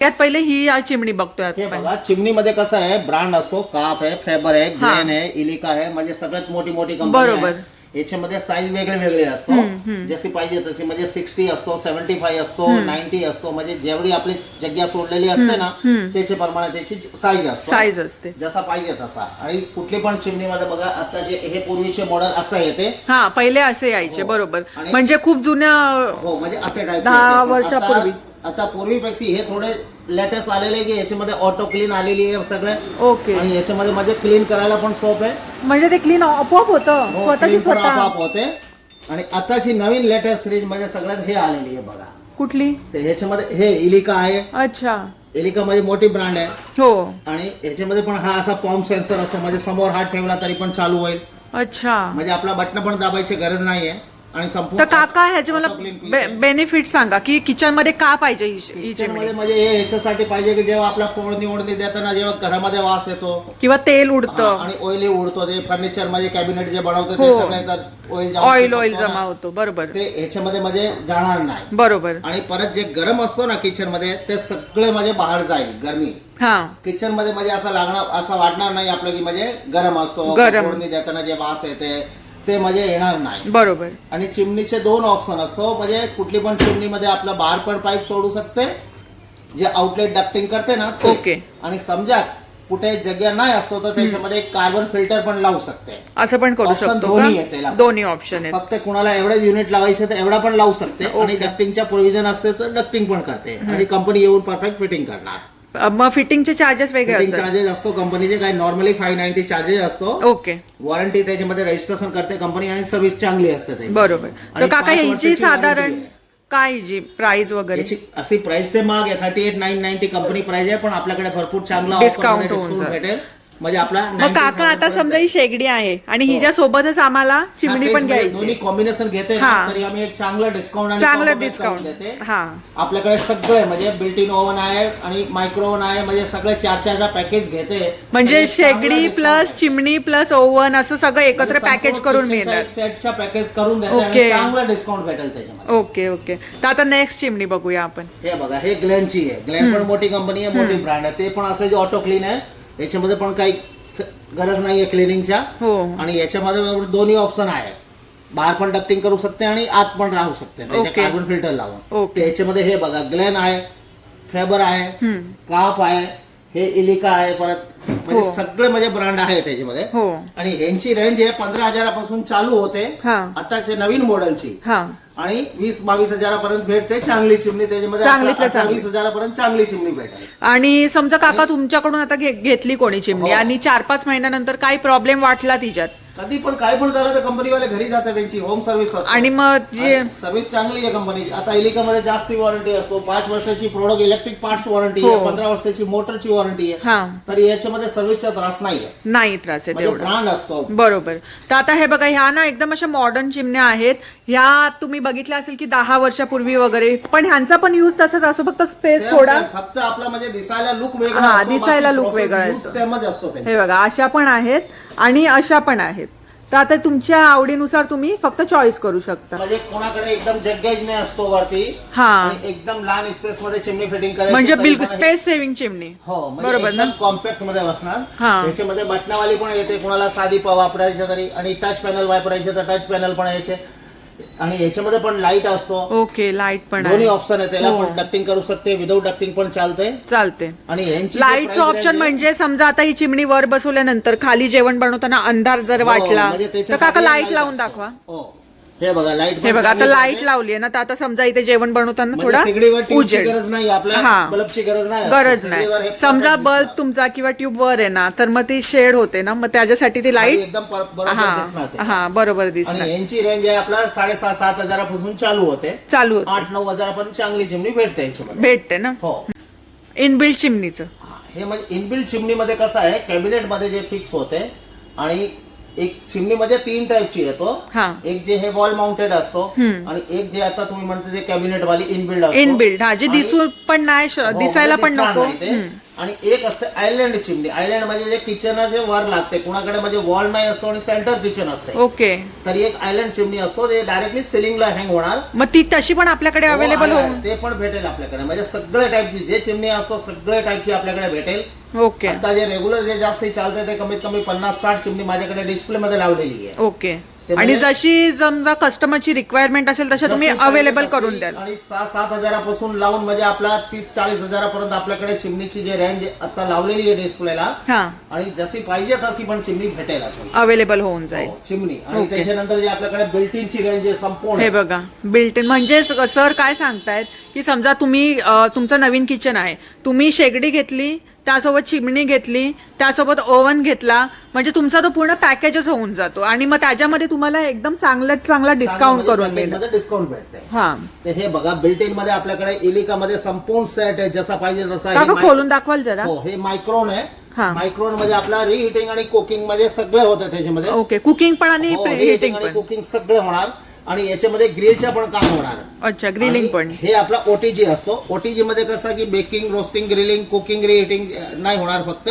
त्यात पहिले ही चिमणी बघतोय हे आपण बघा चिमणीमध्ये कसं आहे ब्रांड असतो काप आहे फेबर आहे ग्लेन आहे इलिका आहे म्हणजे सगळ्यात मोठी मोठी कंपनी बरोबर. याच्यामध्ये साईज वेगळे वेगळे असतो. जशी पाहिजे तशी म्हणजे सिक्स्टी असतो सेव्हन्टी फाईव्ह असतो नाईन्टी असतो म्हणजे जेवढी आपली जग्या सोडलेली असते ना त्याच्या प्रमाणे त्याची साईज असतो. साईज असते. जसा पाहिजे तसा. आणि कुठली पण चिमणीमध्ये बघा आता जे हे पूर्वीचे मॉडेल असं येते हा पहिले असे यायचे हो. बरोबर. आणि- म्हणजे खूप जुन्या हो म्हणजे असे टाईप दहा वर्षापूर्वी. आता पूर्वीपेक्षा हे थोडे लेटेस्ट आलेले आहे की याच्यामध्ये ऑटो क्लीन आलेली आहे सगळं. ओके आणि याच्यामध्ये म्हणजे क्लीन करायला पण सोप आहे. म्हणजे ते क्लीन आपोआप होतं? हो, स्वतःची clean पण स्वतः? आपोआप होते. आणि आताची नवीन लेटेस्ट सिरीज म्हणजे सगळ्यात हे आलेली आहे बघा. कुठली? ते ह्याच्यामध्ये हे इलिका आहे. अच्छा. इलिका म्हणजे मोठी ब्रँड आहे. हो. आणि याच्यामध्ये पण हा असा पॉम्प सेन्सर असतो. म्हणजे समोर हात ठेवला तरी पण चालू होईल. अच्छा. म्हणजे आपला बटन पण दाबायची गरज नाहीये. आणि तर संपूर्ण काका ह्याचे मला. बेनिफिट सांगा की किचनमध्ये का पाहिजे ही चिमणी? म्हणजे हे ह्याच्यासाठी पाहिजे की जेव्हा आपला फोडणी ओढणी देताना जेव्हा घरामध्ये वास येतो. किंवा तेल उडतं. आणि ऑइली उडतो. ते फर्निचरमध्ये कॅबिनेट जे बनवतो हो. ते ऑइल ऑइल ऑइल जमा होतो. बरोबर. ते ह्याच्यामध्ये म्हणजे जाणार नाही. बरोबर. आणि परत जे गरम असतो ना किचनमध्ये ते सगळे म्हणजे बाहेर जाईल गरमी. हा. किचनमध्ये म्हणजे असं लागणार असं वाटणार नाही आपलं की म्हणजे गरम असतो. गरम. फोडणी देताना जे वास येते ते म्हणजे येणार नाही. बरोबर. आणि चिमणीचे दोन ऑप्शन असतो म्हणजे कुठली पण चिमणीमध्ये आपलं बाहेर पण पाईप सोडू शकते जे आउटलेट डक्टिंग करते ना ते. ओके. आणि समजा कुठे जग्या नाही असतो तर त्याच्यामध्ये एक कार्बन फिल्टर पण लावू शकते. असं पण करू Option शकतो दोन्ही आहे का त्याला. दोन्ही ऑप्शन आहेत. फक्त कुणाला एवढे युनिट लावायचे तर एवढा पण लावू शकते. आणि. डक्टिंगच्या प्रोव्हिजन असते तर डक्टिंग पण करते. आणि कंपनी येऊन परफेक्ट फिटिंग करणार. मग फिटिंगचे चार्जेस वेगळे फिटिंग असतात. चार्जेस असतो. कंपनीचे काय नॉर्मली फाय नाईन्टी चार्जेस असतो. ओके वॉरंटी त्याच्यामध्ये रजिस्ट्रेशन करते कंपनी आणि सर्व्हिस चांगली असते त्याची. बरोबर. तर आणि काका पाच ह्याची वर्षाची साधारण warranty आहे. काय जी प्राइस वगैरे? याची अशी प्राइस ते महाग आहे thirty eight nine ninety company price आहे पण आपल्याकडे भरपूर चांगला Discount offer मध्ये होऊन discount जाईल. भेटेल. म्हणजे आपला मग 90,000 काका आता समजा. ही शेगडी आहे आणि हो. हिच्या सोबतच आम्हाला हा, चिमणी पण म्हणजे घ्यायची. कॉम्बिनेशन घेते हा. तरी आम्ही एक चांगलं डिस्काउंट आणि चांगलं करून देते. हा. आपल्याकडे सगळे म्हणजे बिल्ट इन ओव्हन आहे आणि मायक्रो ओव्हन आहे म्हणजे सगळे चार चारचा पॅकेज घेते. म्हणजे चांगलं शेगडी discount plus. Chimney plus oven असं सगळं एकत्र म्हणजे पॅकेज संपूर्ण करून kitchen चा मिळणार. एक सेटच्या पॅकेज करून देते चांगलं डिस्काउंट भेटेल त्याच्यामध्ये. ओके ओके तर आता नेक्स्ट चिमणी बघूया आपण. हे बघा हे ग्लेनची आहे. ग्लेन पण मोठी कंपनी आहे मोठी ब्रँड आहे. ते पण असं जे ऑटो क्लीन आहे याच्यामध्ये पण काही गरज नाहीये क्लिनिंगच्या. हो. आणि याच्यामध्ये दोन्ही ऑप्शन आहे बाहेर पण डक्टिंग करू शकते आणि आत पण राहू शकते. ओके. कार्बन फिल्टर लावून. तर याच्यामध्ये हे बघा ग्लेन आहे फेबर आहे हम्म. काप आहे हे इलिका आहे परत म्हणजे हो. सगळे म्हणजे ब्रँड आहे त्याच्यामध्ये हो. आणि यांची रेंज आहे पंधरा हजारापासून चालू होते. हा. आताचे नवीन मॉडेलची हा. आणि वीस बावीस हजारापर्यंत भेटते चांगली चिमणी त्याच्यामध्ये चांगलीतल्या अठरा- चांगली. वीस हजारापर्यंत चांगली चिमणी भेटेल आणि समजा काका तुमच्याकडून आता घे- घेतली कोणी चिमणी हो. आणि चार पाच महिन्यानंतर काही प्रॉब्लेम वाटला तिच्यात कधी पण काय पण झालं तर कंपनीवाले घरी जातात त्यांची होम सर्व्हिस असते. आणि मग जे सर्व्हिस चांगली आहे कंपनीची आता इलिका मध्ये जास्ती वॉरंटी असतो. पाच वर्षाची प्रोडक्ट इलेक्ट्रिक पार्ट्स वॉरंटी आहे हो. पंधरा वर्षाची मोटरची वॉरंटी आहे. हा. तर याच्यामध्ये सर्व्हिसचा त्रास नाही आहे नाही त्रास आहे म्हणजे तेवढा. ब्रँड असतो. बरोबर. तर आता हे बघा ह्या ना एकदम अशा मॉडर्न चिमण्या आहेत. ह्या तुम्ही बघितल्या असेल की दहा वर्षापूर्वी वगैरे पण ह्यांचा पण यूज तसाच असतो. फक्त स्पेस Same, थोडा. same. फक्त आपला म्हणजे दिसायला लुक वेगळा हा, असतो, दिसायला बाकी look process वेगळा use येतो. same च असतो त्यांचा. हे बघा अशा पण आहेत आणि अशा पण आहेत. तर आता तुमच्या आवडीनुसार तुम्ही फक्त चॉईस करू शकता म्हणजे कोणाकडे एकदम जग्गेज नाही असतो वरती हा. आणि एकदम लहान स्पेस मध्ये चिमणी फिटिंग करायची म्हणजे तरी बिलकुल पण हे- स्पेस सेव्हिंग चिमणी हो बरोबर बरोबर ना? कॉम्पॅक्टमध्ये बसणार हा. याच्यामध्ये बटनावाली पण येते कोणाला साधी प- वापरायची तरी आणि टच पॅनल वापरायचे तर टच पॅनल पण यायचे आणि याच्यामध्ये पण लाइट असतो. ओके लाइट पण दोन्ही आहे. ऑप्शन आहे त्याला. पण डक्टिंग करू शकते. विदाऊट डक्टिंग पण चालते चालते आणि यांची जी लाईटचं price ऑप्शन range आहे- म्हणजे समजा आता ही चिमणी वर बसवल्यानंतर खाली जेवण बनवताना अंधार जर हो, वाटला म्हणजे तर त्याच्यासाठी काका लाइट लावून असतो. दाखवा. हो. हे बघा लाइट हे बघा आता लाइट लावली आहे ना तर आता समजा इथे जेवण बनवताना थोडा म्हणजे ट्यूबची उजेड. गरज नाही हा. बल्बची गरज नाही. गरज नाही. समजा बल्ब. तुमचा किंवा ट्यूब वर आहे ना तर मग ती शेड होते ना मग त्याच्यासाठी ती लाइट एकदम. हा हा बरोबर दिसणार. आणि यांची रेंज आहे आपला साडेसात सात हजारापासून चालू होते. चालू होत. आठ नऊ हजारापर्यंत चांगली चिमणी भेटते भेटते ना? हो. इनबिल्ट चिमणीचं. हा, म्हणजे इनबिल्ट चिमणीमध्ये कसं आहे कॅबिनेटमध्ये जे फिक्स होते आणि एक चिमणीमध्ये तीन टाईपची येतो हा. एक जे हे वॉल माउंटेड असतो आणि एक जे आता तुम्ही म्हणते ते कॅबिनेट वाली इनबिल्ड असतो इनबिल्ट हा जे दिसू पण नाही श- हो, दिसायला म्हणजे पण नको. हम्म. आणि एक असते आयलँड चिमणी. आयलँड म्हणजे जे किचन जे वर लागते. कुणाकडे म्हणजे वॉल नाही असतो आणि सेंटर किचन असते. ओके. तर एक आयलँड चिमणी असतो जे डायरेक्टली सिलिंगला हँग होणार. मग ती तशी पण आपल्याकडे हो, अवेलेबल आहे. ते पण भेटेल आपल्याकडे. म्हणजे सगळे टाईपची जे चिमणी असतो सगळे टाईपची आपल्याकडे भेटेल. ओके. आता जे रेग्युलर जे जास्त चालते ते कमीत कमी पन्नास साठ चिमणी माझ्याकडे डिस्प्ले मध्ये लावलेली आहे. ओके. आणि जशी समजा कस्टमरची रिक्वायरमेंट असेल तशा तुम्ही अवेलेबल करून द्याल. आणि सहा सात हजारापासून लावून म्हणजे आपला तीस चाळीस हजारापर्यंत आपल्याकडे चिमणीची जे रेंज आता लावलेली आहे डिस्प्लेला हा. आणि जशी पाहिजे तशी पण चिमणी भेटेल अवेलेबल होऊन जाईल. हो, चिमणी. आणि ओके. त्याच्यानंतर जे आपल्याकडे बिल्टिनची रेंज आहे संपूर्ण. हे बघा बिल्ट इन म्हणजे सर काय सांगतायत की समजा तुम्ही अ, तुमचं नवीन किचन आहे. तुम्ही शेगडी घेतली त्यासोबत चिमणी घेतली त्यासोबत ओव्हन घेतला म्हणजे तुमचा तो पूर्ण पॅकेजच होऊन जातो. आणि मग त्याच्यामध्ये तुम्हाला एकदम चांगला चांगला डिस्काउंट करून मिळेल. मध्ये डिस्काउंट भेटते हा. तर हे बघा बिल्टिनमध्ये आपल्याकडे इलिका मध्ये संपूर्ण सेट आहे जसा पाहिजे तसा हे खोलून दाखवाल जरा. हो हे मायक्रोन आहे. हा. मायक्रोनमध्ये आपला रिहिटिंग आणि कुकिंगमध्ये सगळे होतं त्याच्यामध्ये. ओके कुकिंग पण आणि हो, कुकिंग सगळे होणार. आणि याच्यामध्ये ग्रिलच्या पण काम होणार. अच्छा ग्रिलिंग आणि पण. हे आपला ओटीजी असतो. ओटीजी मध्ये कसं की baking roasting grilling cooking reheating नाही होणार फक्त.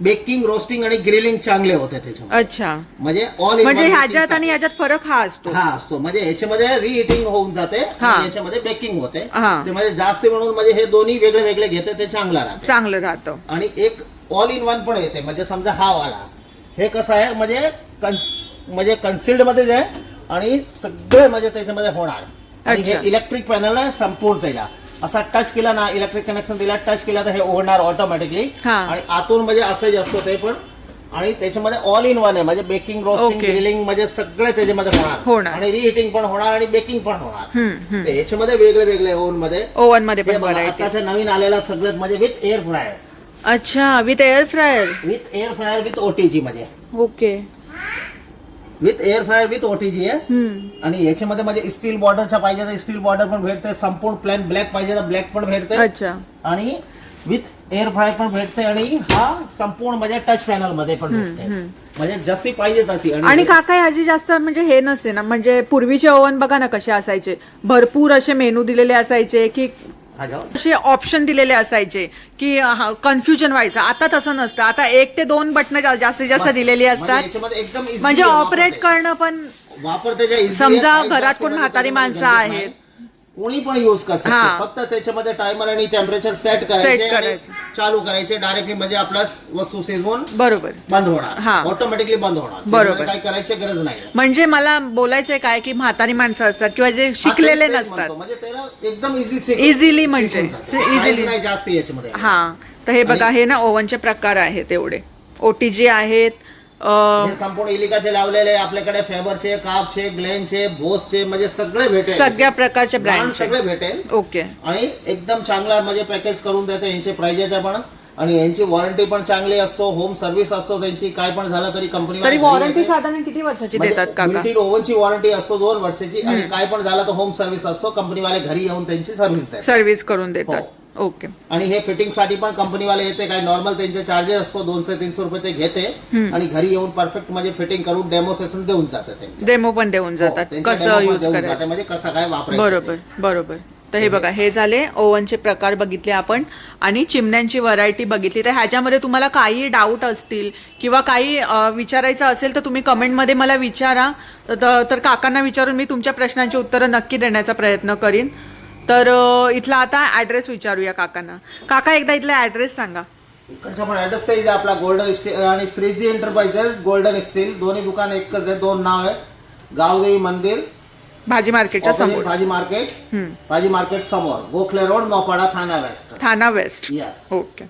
बेकिंग रोस्टिंग आणि ग्रिलिंग चांगले होते त्याच्यामध्ये. अच्छा. म्हणजे ऑल म्हणजे ह्याच्यात आणि ह्याच्यात फरक हा असतो. हा असतो. म्हणजे याच्यामध्ये रिहिटिंग होऊन जाते हा. याच्यामध्ये बेकिंग होते. हा. ते म्हणजे जास्त म्हणून म्हणजे हे दोन्ही वेगळे वेगळे घेते ते चांगलं राहते. चांगलं राहतं. आणि एक ऑल इन वन पण येते. म्हणजे समजा हा वाला. हे कसं आहे? म्हणजे कन्स म्हणजे कन्सिल्डमध्ये आहे आणि सगळे म्हणजे त्याच्यामध्ये होणार. आणि हे अच्छा. इलेक्ट्रिक पॅनल आहे संपूर्ण त्याला. असा टच केला ना इलेक्ट्रिक कनेक्शन दिला टच केला तर हे ओढणार ऑटोमॅटिकली हा. आणि आतून म्हणजे असं जे असतो ते पण आणि त्याच्यामध्ये ऑल इन वन आहे म्हणजे बेकिंग रोस्टिंग Okay. ग्रिलिंग म्हणजे सगळे त्याच्यामध्ये होणार. होणार. आणि रिहिटिंग पण होणार आणि बेकिंग पण होणार. हम्म, हम्म. ते याच्यामध्ये वेगळे वेगळे ओव्हनमध्ये. ओव्हनमध्ये हे पण बघा, व्हरायटी आताच्या नवीन आलेला सगळ्यात म्हणजे विथ एअर फ्रायर अच्छा with air fryer with air fryer with OTG मध्ये. Okay with air fryer with OTG आहे आणि याच्यामध्ये म्हणजे स्टील बॉर्डरच्या पाहिजे तर स्टील बॉर्डर पण भेटते संपूर्ण प्लॅन ब्लॅक पाहिजे तर ब्लॅक पण भेटते. अच्छा. आणि विथ एअर फ्राय पण भेटते आणि हा संपूर्ण म्हणजे टच पॅनलमध्ये पण भेटते. म्हणजे जशी पाहिजे तशी. आणि काका याची जास्त म्हणजे हे नसते ना म्हणजे पूर्वीचे ओव्हन बघा ना कसे असायचे. भरपूर असे मेनू दिलेले असायचे की. असे ऑप्शन दिलेले असायचे की कन्फ्युजन व्हायचं आता तसं नसतं आता एक ते दोन बटन जास्तीत जास्त. दिलेली म्हणजे असतात म्हणजे ऑपरेट. करणं पण समजा घरात कोण म्हातारी माणसं. आहेत. कोणी पण युज कर हा. फक्त त्याच्यामध्ये टायमर आणि टेम्परेचर सेट करायचे आणि करायचं. चालू करायचे डायरेक्टली म्हणजे आपला वस्तू शिजवून बरोबर बंद हा. होणार ऑटोमॅटिकली बंद होणार बरोबर. त्याच्यामध्ये काही करायची गरज नाही म्हणजे मला बोलायचंय काय की म्हातारी माणसं असतात किंवा जे शिकलेले हा, तेच- तेच नसतात म्हणतो. म्हणजे त्याला एकदम इझी Easily म्हणजे, easily. नाही जास्त याच्यामध्ये हा तर हे बघा हे ना ओव्हनचे प्रकार आहेत एवढे ओटीजी आहेत हे संपूर्ण इलिकाचे लावलेले आपल्याकडे फेबरचे कापचे ग्लेनचे बोसचे म्हणजे सगळे भेटेल. सगळ्या प्रकारचे ब्रँड सगळे भेटेल. ओके. आणि एकदम चांगला म्हणजे पॅकेज करून देते यांचे प्राइजेस पण. आणि यांची वॉरंटी पण चांगली असतो होम सर्व्हिस असतो त्यांची काय पण झालं तरी कंपनी तरी वॉरंटी साधारण किती वर्षाची म्हणजे देतात काका? ओव्हनची वॉरंटी असतो दोन वर्षाची आणि काय पण झालं तर होम सर्व्हिस असतो कंपनीवाले घरी येऊन त्यांची सर्व्हिस सर्व्हिस करून देतात. हो. ओके. आणि हे फिटिंगसाठी पण कंपनीवाले येते काय नॉर्मल त्यांचे चार्जेस असतो दोनशे तीनशे रुपये ते घेते. आणि घरी येऊन परफेक्ट म्हणजे फिटिंग करून डेमो सेशन देऊन जाते ते. डेमो पण देऊन जातात. हो, त्यांच्या कसं यूज करायचं? म्हणजे कसं काय वापरायचं बरोबर बरोबर. तर हे बघा हे झाले ओव्हनचे प्रकार बघितले आपण. आणि चिमण्यांची व्हरायटी बघितली. तर ह्याच्यामध्ये तुम्हाला काही डाऊट असतील किंवा काही विचारायचं असेल तर तुम्ही कमेंटमध्ये मला विचारा. तर काकांना विचारून मी तुमच्या प्रश्नांची उत्तरं नक्की देण्याचा प्रयत्न करीन. तर इथला आता ऍड्रेस विचारूया काकांना. काका एकदा इथला ऍड्रेस सांगा. इकडचा पण ऍड्रेस ते आपला गोल्डन स्टील आणि श्रीजी एंटरप्राइजेस गोल्डन स्टील दोन्ही दुकान एकच आहे दोन नाव आहे गावदेवी मंदिर. भाजी मार्केटच्या समोर. भाजी मार्केट. भाजी मार्केट समोर. गोखले रोड नोपाडा थाना वेस्ट थाना वेस्ट येस ओके